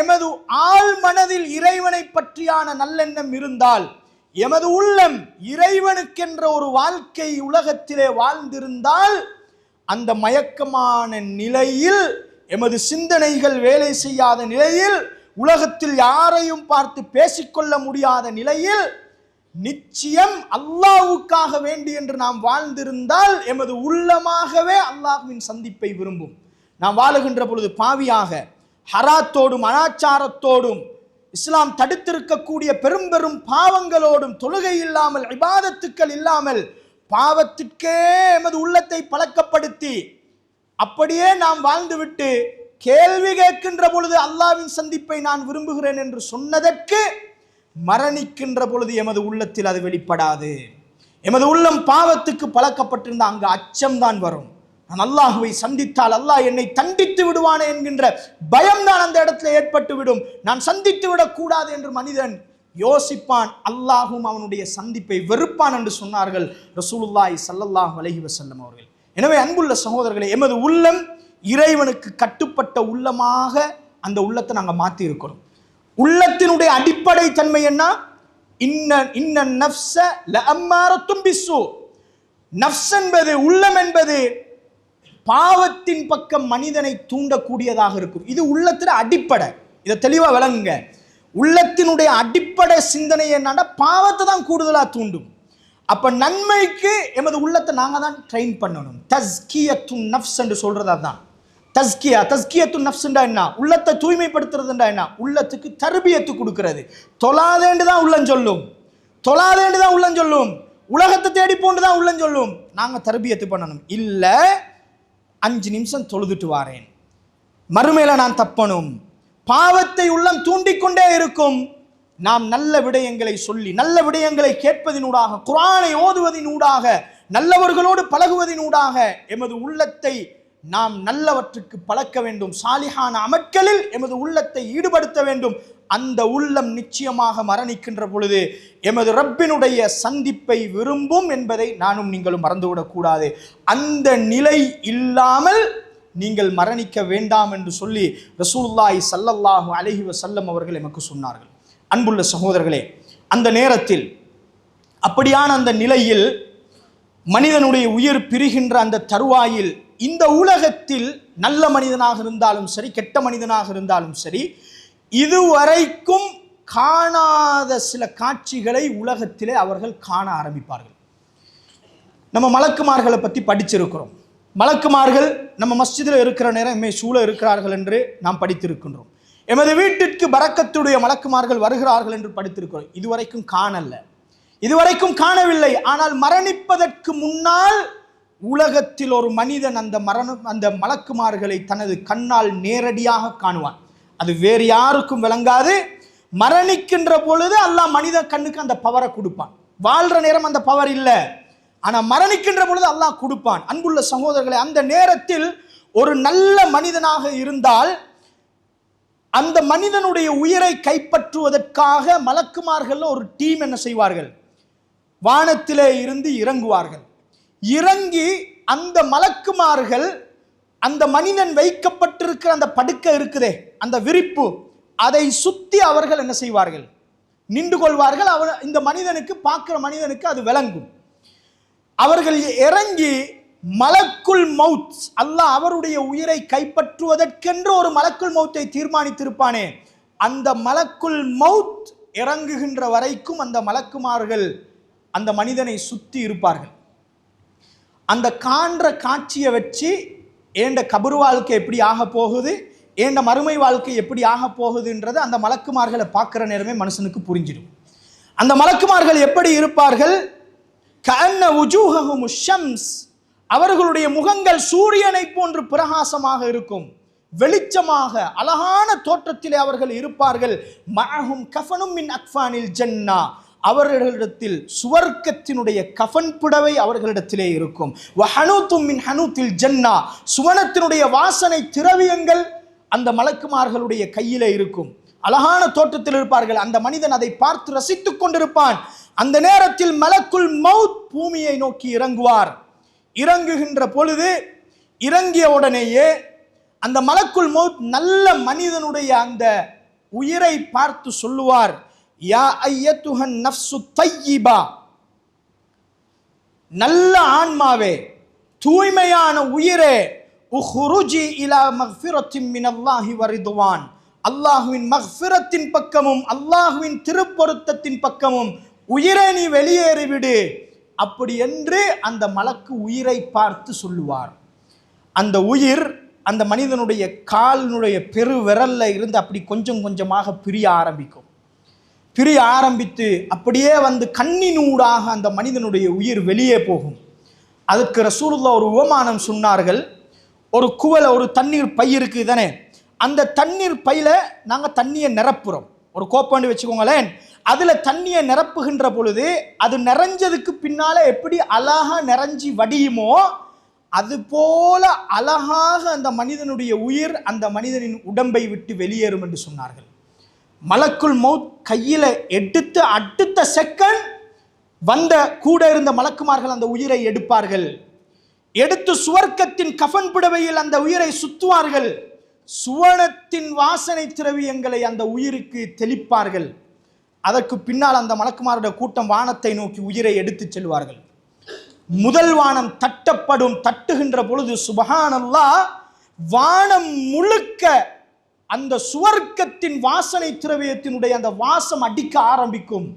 எமது ஆள் மனதில் இறைவனை பற்றியான நல்லெண்ணம் இருந்தால் எமது உள்ளம் இறைவனுக்கென்ற ஒரு வாழ்க்கை உலகத்திலே வாழ்ந்திருந்தால் அந்த மயக்கமான நிலையில் எமது சிந்தனைகள் வேலை செய்யாத நிலையில் உலகத்தில் யாரையும் பார்த்து பேசிக்கொள்ள முடியாத நிலையில் நிச்சயம் அல்லாஹ்வுக்காக வேண்டி என்று நாம் வாழ்ந்திருந்தால் எமது உள்ளமாகவே அல்லாஹ்வின் சந்திப்பை விரும்பும். நாம் வாழுகின்ற பொழுது பாவியாக ஹராத்தோடும் அனாச்சாரத்தோடும் இஸ்லாம் தடுத்திருக்கக்கூடிய பெரும் பெரும் பாவங்களோடும் தொழுகை இல்லாமல் விவாதத்துக்கள் இல்லாமல் பாவத்திற்கே எமது உள்ளத்தை பழக்கப்படுத்தி அப்படியே நாம் வாழ்ந்துவிட்டு கேள்வி கேட்கின்ற பொழுது அல்லாவின் சந்திப்பை நான் விரும்புகிறேன் என்று சொன்னதற்கு மரணிக்கின்ற பொழுது எமது உள்ளத்தில் அது வெளிப்படாது. எமது உள்ளம் பாவத்துக்கு பழக்கப்பட்டிருந்த அங்கு அச்சம்தான் வரும். நான் அல்லாஹுவை சந்தித்தால் அல்லாஹ் என்னை தண்டித்து விடுவானே என்கின்ற பயம்தான் அந்த இடத்துல ஏற்பட்டு விடும் நான் சந்தித்து விடக்கூடாது என்று மனிதன் யோசிப்பான். அல்லாஹும் அவனுடைய சந்திப்பை வெறுப்பான் என்று சொன்னார்கள் ரசூலுல்லாய் சல்லல்லாஹ் அலைஹி வசல்லம் அவர்கள். எனவே அன்புள்ள சகோதரர்களே எமது உள்ளம் இறைவனுக்கு கட்டுப்பட்ட உள்ளமாக அந்த உள்ளத்தை நாங்கள் மாற்றி இருக்கிறோம் உள்ளத்தினுடைய அடிப்படை தன்மை என்ன? இன்ன இன்ன நஃப்ஸ அம்மாரத்தும் பிஸ்ஸு. நஃப்ஸ் என்பது உள்ளம் என்பது பாவத்தின் பக்கம் மனிதனை தூண்டக்கூடியதாக இருக்கும். இது உள்ளத்தில் அடிப்படை. இதை தெளிவாக விளங்குங்க. உள்ளத்தினுடைய அடிப்படை சிந்தனை என்னன்னா பாவத்தை தான் கூடுதலாக தூண்டும். அப்போ நன்மைக்கு எமது உள்ளத்தை நாங்கள் தான் ட்ரெயின் பண்ணணும். தஸ்கியத்து நஃப்ஸ் என்று சொல்றது அதான். தஸ்கியா தஸ்கியத்து நஃப்ஸ்ண்டா என்ன? உள்ளத்தை தூய்மைப்படுத்துறதுண்டா என்ன? உள்ளத்துக்கு தர்பியத்து கொடுக்கறது. தொழாதேண்டு தான் உள்ளம் சொல்லும். தொழாதேண்டு தான் உள்ளம் சொல்லும். உலகத்தை தேடி போண்டு தான் உள்ளம் சொல்லும். நாங்கள் தர்பியத்து பண்ணணும். இல்லை அஞ்சு நிமிஷம் தொழுதுட்டு வாரேன். மறுமையில நான் தப்பணும். பாவத்தை உள்ளம் தூண்டிக்கொண்டே இருக்கும். நாம் நல்ல விடயங்களை சொல்லி நல்ல விடயங்களை கேட்பதினூடாக குரானை ஓதுவதினூடாக நல்லவர்களோடு பழகுவதினூடாக எமது உள்ளத்தை நாம் நல்லவற்றுக்கு பழக்க வேண்டும். சாலிஹான அமட்களில் எமது உள்ளத்தை ஈடுபடுத்த வேண்டும். அந்த உள்ளம் நிச்சயமாக மரணிக்கின்ற பொழுது எமது ரப்பினுடைய சந்திப்பை விரும்பும் என்பதை நானும் நீங்களும் மறந்துவிடக்கூடாது. அந்த நிலை இல்லாமல் நீங்கள் மரணிக்க வேண்டாம் என்று சொல்லி ரசூல்லாய் சல்லல்லாஹு அலஹி வசல்லம் அவர்கள் எமக்கு சொன்னார்கள். அன்புள்ள சகோதரர்களே அந்த நேரத்தில் அப்படியான அந்த நிலையில் மனிதனுடைய உயிர் பிரிகின்ற அந்த தருவாயில் இந்த உலகத்தில் நல்ல மனிதனாக இருந்தாலும் சரி கெட்ட மனிதனாக இருந்தாலும் சரி இதுவரைக்கும் காணாத சில காட்சிகளை உலகத்திலே அவர்கள் காண ஆரம்பிப்பார்கள். நம்ம மலக்குமார்களை பற்றி படிச்சிருக்கிறோம். மலக்குமார்கள் நம்ம மஸ்ஜிதில் இருக்கிற நேரம் எம்மை சூழ இருக்கிறார்கள் என்று நாம் படித்திருக்கின்றோம். எமது வீட்டிற்கு பறக்கத்துடைய மலக்குமார்கள் வருகிறார்கள் என்று படித்திருக்கிறோம். இதுவரைக்கும் காணல. இதுவரைக்கும் காணவில்லை. ஆனால் மரணிப்பதற்கு முன்னால் உலகத்தில் ஒரு மனிதன் அந்த மரணம் அந்த மலக்குமார்களை தனது கண்ணால் நேரடியாக காணுவான். அது வேறு யாருக்கும் விளங்காது. மரணிக்கின்ற பொழுது அல்லாஹ் மனித கண்ணுக்கு அந்த பவரை கொடுப்பான். வாழ்ற நேரம் அந்த பவர் இல்லை. ஆனால் மரணிக்கின்ற பொழுது அல்லாஹ் கொடுப்பான். அன்புள்ள சகோதரர்களை அந்த நேரத்தில் ஒரு நல்ல மனிதனாக இருந்தால் அந்த மனிதனுடைய உயிரை கைப்பற்றுவதற்காக மலக்குமார்கள் ஒரு டீம் என்ன செய்வார்கள்? வானத்திலே இருந்து இறங்குவார்கள். இறங்கி அந்த மலக்குமார்கள் அந்த மனிதன் வைக்கப்பட்டிருக்கிற அந்த படுக்கை இருக்குதே அந்த விரிப்பு அதை சுற்றி அவர்கள் என்ன செய்வார்கள்? நின்று கொள்வார்கள். அவர் இந்த மனிதனுக்கு பார்க்குற மனிதனுக்கு அது விளங்கும். அவர்கள் இறங்கி மலக்குள் மவுத் அல்லாஹ் அவருடைய உயிரை கைப்பற்றுவதற்கென்று ஒரு மலக்குள் மௌத்தை தீர்மானித்திருப்பானே. அந்த மலக்குள் மவுத் இறங்குகின்ற வரைக்கும் அந்த மலக்குமார்கள் அந்த மனிதனை சுற்றி இருப்பார்கள். அந்த காண்ற காட்சியை வச்சு ஏண்ட கபரு வாழ்க்கை எப்படி ஆக போகுது? ஏண்ட மறுமை வாழ்க்கை எப்படி ஆக போகுதுன்றது அந்த மலக்குமார்களை பார்க்குற நேரமே மனுஷனுக்கு புரிஞ்சிடும். அந்த மலக்குமார்கள் எப்படி இருப்பார்கள்? கண்ண உஜூஹஹும் ஷம்ஸ். அவர்களுடைய முகங்கள் சூரியனை போன்று பிரகாசமாக இருக்கும். வெளிச்சமாக அழகான தோற்றத்திலே அவர்கள் இருப்பார்கள். மஅஹும் கஃபனும் மின் அக்ஃபானில் ஜன்னா. அவர்களிடத்தில் சுவர்க்கத்தினுடைய கஃன் புடவை அவர்களிடத்திலே இருக்கும். வஹனூத்தும் மின் ஹனூத்தில் ஜன்னா. சுவனத்தினுடைய வாசனை திரவியங்கள் அந்த மலக்குமார்களுடைய கையில இருக்கும். அழகான தோற்றத்தில் இருப்பார்கள். அந்த மனிதன் அதை பார்த்து ரசித்துக் கொண்டிருப்பான். அந்த நேரத்தில் மலக்குள் மவுத் பூமியை நோக்கி இறங்குவார். இறங்குகின்ற பொழுது இறங்கிய உடனேயே அந்த மலக்குள் மவுத் நல்ல மனிதனுடைய அந்த உயிரை பார்த்து சொல்லுவார். யா ஐயத்துஹன் நஃப்சு தையிபா. நல்ல ஆன்மாவே தூய்மையான உயிரே உஹ்ருஜி இலா மஹ்ஃபிரத்திம் மின் அல்லாஹி வரிதுவான். அல்லாஹுவின் மஹ்ஃபிரத்தின் பக்கமும் அல்லாஹுவின் திருப்பொருத்தத்தின் பக்கமும் உயிரை நீ வெளியேறிவிடு அப்படி என்று அந்த மலக்கு உயிரை பார்த்து சொல்லுவார். அந்த உயிர் அந்த மனிதனுடைய காலினுடைய பெரு விரல்ல இருந்து அப்படி கொஞ்சம் கொஞ்சமாக பிரிய ஆரம்பிக்கும். பிரிய ஆரம்பித்து அப்படியே வந்து கண்ணினூடாக அந்த மனிதனுடைய உயிர் வெளியே போகும். அதுக்கு ரசூலுல்லா ஒரு உபமானம் சொன்னார்கள். ஒரு குவலை ஒரு தண்ணீர் பை இருக்குது தானே? அந்த தண்ணீர் பையில் நாங்கள் தண்ணியை நிரப்புகிறோம் ஒரு கோப்பாண்டு வச்சுக்கோங்களேன். அதில் தண்ணியை நிரப்புகின்ற பொழுது அது நிறைஞ்சதுக்கு பின்னால் எப்படி அழகாக நிறைஞ்சி வடியுமோ அது போல அழகாக அந்த மனிதனுடைய உயிர் அந்த மனிதனின் உடம்பை விட்டு வெளியேறும் என்று சொன்னார்கள். மலக்குள் மவுத் கையில் எடுத்து அடுத்த செகண்ட் வந்த கூட இருந்த மலக்குமார்கள் அந்த உயிரை எடுப்பார்கள். எடுத்து சுவர்க்கத்தின் கஃன் புடவையில் அந்த உயிரை சுத்துவார்கள். சுவனத்தின் வாசனை திரவியங்களை அந்த உயிருக்கு தெளிப்பார்கள். அதற்கு பின்னால் அந்த மலக்குமாருடைய கூட்டம் வானத்தை நோக்கி உயிரை எடுத்துச் செல்வார்கள். முதல் வானம் தட்டப்படும் தட்டுகின்ற பொழுது சுபகானல்லா வானம் முழுக்க அந்த சுவர்க்கத்தின் வாசனை திரவியத்தினுடைய அந்த வாசம் அடிக்க ஆரம்பிக்கும்.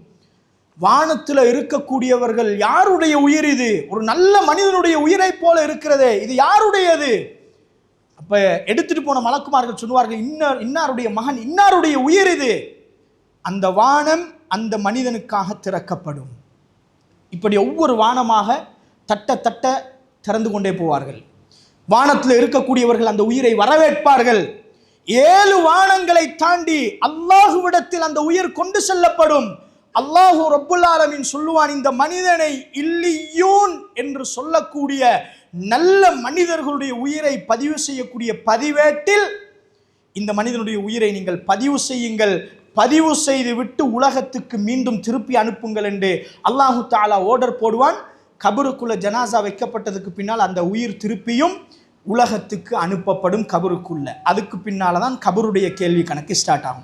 வானத்தில் இருக்கக்கூடியவர்கள் யாருடைய உயிர் இது? ஒரு நல்ல மனிதனுடைய உயிரை போல இருக்கிறதே இது யாருடையது? அப்ப எடுத்துட்டு போன மலக்குமார்கள் சொல்லுவார்கள் இன்னார் இன்னாருடைய மகன் இன்னாருடைய உயிர் இது? அந்த வானம் அந்த மனிதனுக்காக திறக்கப்படும். இப்படி ஒவ்வொரு வானமாக தட்ட தட்ட திறந்து கொண்டே போவார்கள். வானத்தில் இருக்கக்கூடியவர்கள் அந்த உயிரை வரவேற்பார்கள். ஏழு வானங்களை தாண்டி அல்லாஹுவிடத்தில் அந்த உயிர் கொண்டு செல்லப்படும். அல்லாஹு ரப்புல் சொல்லுவான் இந்த மனிதனை இல்லியூன் என்று சொல்லக்கூடிய நல்ல மனிதர்களுடைய உயிரை பதிவு செய்யக்கூடிய பதிவேட்டில் இந்த மனிதனுடைய உயிரை நீங்கள் பதிவு செய்யுங்கள். பதிவு செய்து விட்டு உலகத்துக்கு மீண்டும் திருப்பி அனுப்புங்கள் என்று அல்லாஹு தாலா ஓர்டர் போடுவான். கபருக்குள்ள ஜனாசா வைக்கப்பட்டதுக்கு பின்னால் அந்த உயிர் திருப்பியும் உலகத்துக்கு அனுப்பப்படும் கபருக்குள்ள. அதுக்கு பின்னால் தான் கபருடைய கேள்வி கணக்கு ஸ்டார்ட் ஆகும்.